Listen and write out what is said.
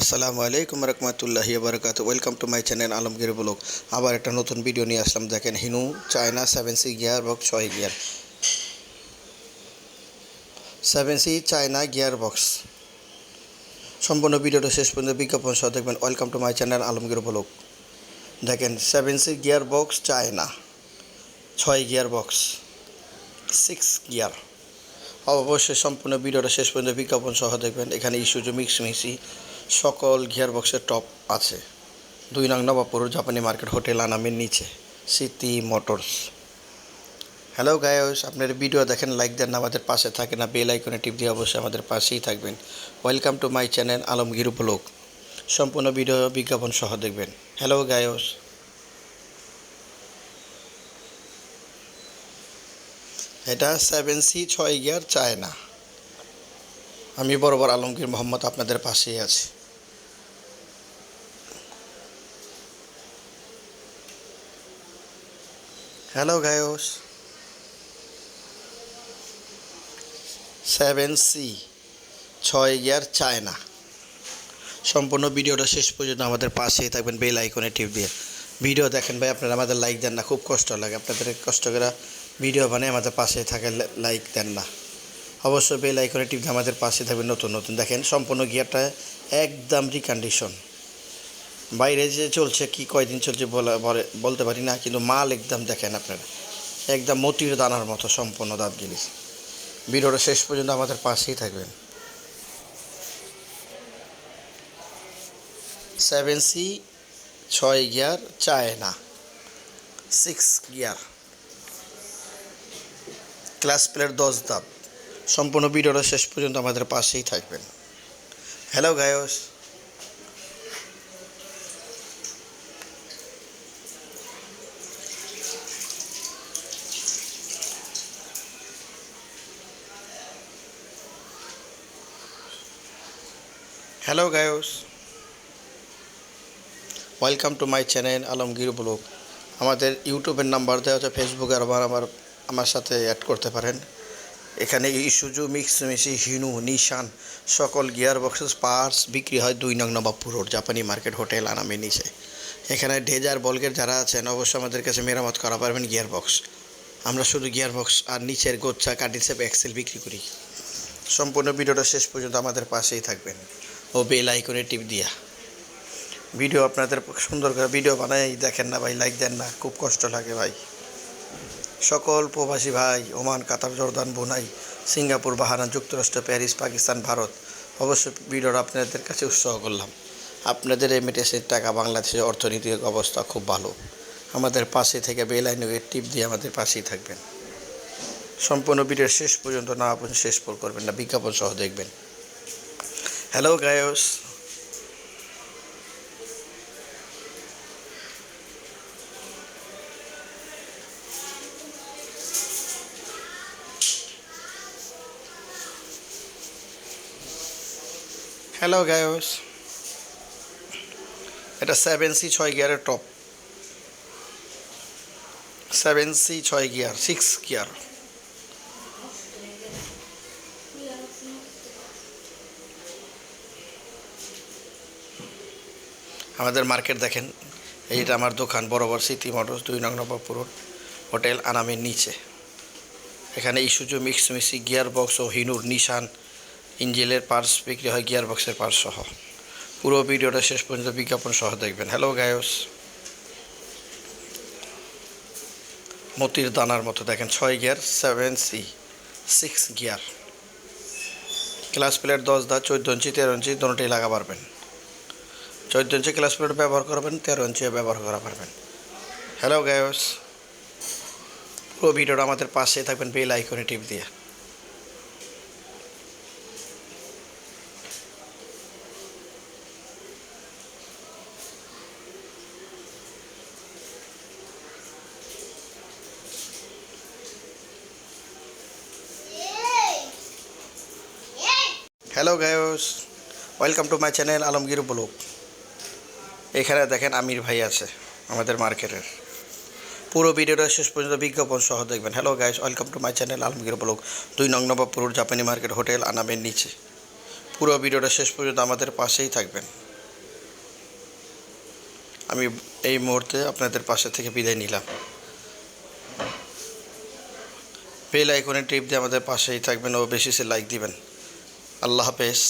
আসসালামু আলাইকুম রহমতুল্লাহি বারকাত welcome to my channel Alamgir blog আবার একটা নতুন ভিডিও নিয়ে আসলাম। দেখেন, হিনু, China seven C gear box ছয় gear seven C China gear box সম্পূর্ণ ভিডিওটা শেষ পর্যন্ত বিজ্ঞাপন সহ দেখবেন। Welcome to my channel Alamgir blog দেখেন seven C gear box China. ছয় গিয়ার বক্স সিক্স গিয়ার অবশ্যই সম্পূর্ণ ভিডিওটা শেষ পর্যন্ত বিজ্ঞাপন সহ দেখবেন। এখানে ইস্যুজু মিক্স মিক্সি সকল গিয়ার বক্সের টপ আছে। দুই নং নবাবপুর জাপানি মার্কেট হোটেল আনামের নিচে, সিটি মোটরস। হ্যালো গায়স, আপনার ভিডিও দেখেন, লাইক দেন, আমাদের পাশে থাকে না বেল আইকনে টিপ দিয়ে অবশ্যই আমাদের পাশেই থাকবেন। Welcome to my channel Alamgir blog. সম্পূর্ণ ভিডিও বিজ্ঞাপন সহ দেখবেন। Hello guys. এটা সেভেন সি ছয় গিয়ার চায় না আমি বরাবর আলমগীর মোহাম্মদ, আপনাদের পাশেই আছি। হ্যালো গায়স সেভেন সি ছয় গিয়ার চায়না সম্পূর্ণ ভিডিওটা শেষ পর্যন্ত আমাদের পাশেই থাকবেন, বেল আইকনে টিপ দিয়ে। ভিডিও দেখেন ভাই, আপনারা আমাদের লাইক দেন না, খুব কষ্ট লাগে। আপনাদের কষ্ট করে ভিডিও বানিয়ে আমাদের পাশে থাকে লাইক দেন না। অবশ্যই বেল আইকনে টিপ দিয়ে আমাদের পাশে থাকবেন নতুন নতুন। দেখেন, সম্পূর্ণ গিয়ারটা একদম রিকন্ডিশন বাইরে যে চলছে, কি কয়দিন চলছে বলা বলে- বলতে পারি না, কিন্তু মাল একদম দেখেন আপনারা। একদম মতির দানার মতো সম্পূর্ণ দাঁত জিনিস ভিডিওটা শেষ পর্যন্ত আমাদের পাশেই থাকবেন। সেভেন সি ছয় গিয়ার চায় না সিক্স গিয়ার। ক্লাস প্লেয়ার দশ দাব সম্পূর্ণ ভিডিওটা শেষ পর্যন্ত আমাদের পাশেই থাকবেন। Hello guys hello guys welcome to my channel Alamgir blog আমাদের ইউটিউবের নাম্বার দেওয়া আছে ফেসবুকে আবার আমার আমার সাথে অ্যাড করতে পারেন। এখানে ইস্যুজু মিক্স, মিশি, হিনু, নিশান, সকল গিয়ার বক্সেস পার্টস বিক্রি হয় দুই নং নবাবপুর রোড জাপানি মার্কেট হোটেল আনামে নিচে। এখানে ডেজার, বলগের যারা আছেন, অবশ্যই আমাদের কাছে মেরামত করা পারবেন গিয়ার বক্স আমরা শুধু গিয়ার বক্স আর নিচের গোচ্ছা কাটিসেপ এক্সেল বিক্রি করি। সম্পূর্ণ ভিডিওটা শেষ পর্যন্ত আমাদের পাশেই থাকবেন। ও বেল আইকনে টিপ দিয়া। ভিডিও আপনাদের সুন্দর করে ভিডিও বানাই দেখেন না ভাই লাইক দেন না, খুব কষ্ট লাগে ভাই। সকল প্রবাসী ভাই, ওমান, কাতার, জর্দান, বোনাই, সিঙ্গাপুর, বাহারান, যুক্তরাষ্ট্র, প্যারিস, পাকিস্তান, ভারত, অবশ্যই ভিডিওটা আপনাদের কাছে উৎসাহ করলাম। আপনাদের রেমিটেন্সের টাকা, বাংলাদেশের অর্থনৈতিক অবস্থা খুব ভালো। আমাদের পাশে থেকে বেলাইনকে টিপ দিয়ে আমাদের পাশেই থাকবেন। সম্পূর্ণ ভিডিওর শেষ পর্যন্ত না আপনি শেষ পর করবেন না, বিজ্ঞাপন সহ দেখবেন। হ্যালো গায়স হ্যালো গায়স এটা সেভেন সি ছয় গিয়ারের টপ সেভেন সি ছয় গিয়ার সিক্স গিয়ার আমাদের মার্কেট দেখেন এইটা আমার দোকান, বরাবর সিটি মোটরস, দুই নং নবাবপুর হোটেল আনামের নিচে। এখানে ইস্যুজু মিক্স মিক্সি গিয়ার বক্স ও হিনুর নিশান, ইঞ্জিলের পার্টস বিক্রি হয় গিয়ার বক্সের পার্টস সহ। পুরো ভিডিওটা শেষ পর্যন্ত বিজ্ঞাপন সহ দেখবেন। হ্যালো গায়স মতির দানার মতো, দেখেন, ছয় gear seven C six gear. Clutch plate দশ দা চোদ্দ ইঞ্চি, তেরো ইঞ্চি দুটোই লাগা পারবেন চোদ্দ ইঞ্চি ক্লাস প্লেট ব্যবহার করবেন, তেরো ইঞ্চি ব্যবহার করা পারবেন। হ্যালো গায়স পুরো ভিডিওটা আমাদের পাশে থাকবেন বেল আইকনে টিপ দিয়ে। Hello guys welcome to my channel Alamgir blog এখানে দেখেন আমির ভাই আছে, আমাদের মার্কেটের। পুরো ভিডিওটা শেষ পর্যন্ত বিজ্ঞাপন সহ দেখবেন। Hello guys welcome to my channel Alamgir blog দুই নং পুরুর জাপানি মার্কেট হোটেল আনামের নিচে। পুরো ভিডিওটা শেষ পর্যন্ত আমাদের পাশেই থাকবেন। আমি এই মুহূর্তে আপনাদের পাশে থেকে বিদায় নিলাম। বেল আইকনে টিপ দিয়ে আমাদের পাশেই থাকবেন ও বেশি সে লাইক দিবেন। আল্লাহ হাফেজ।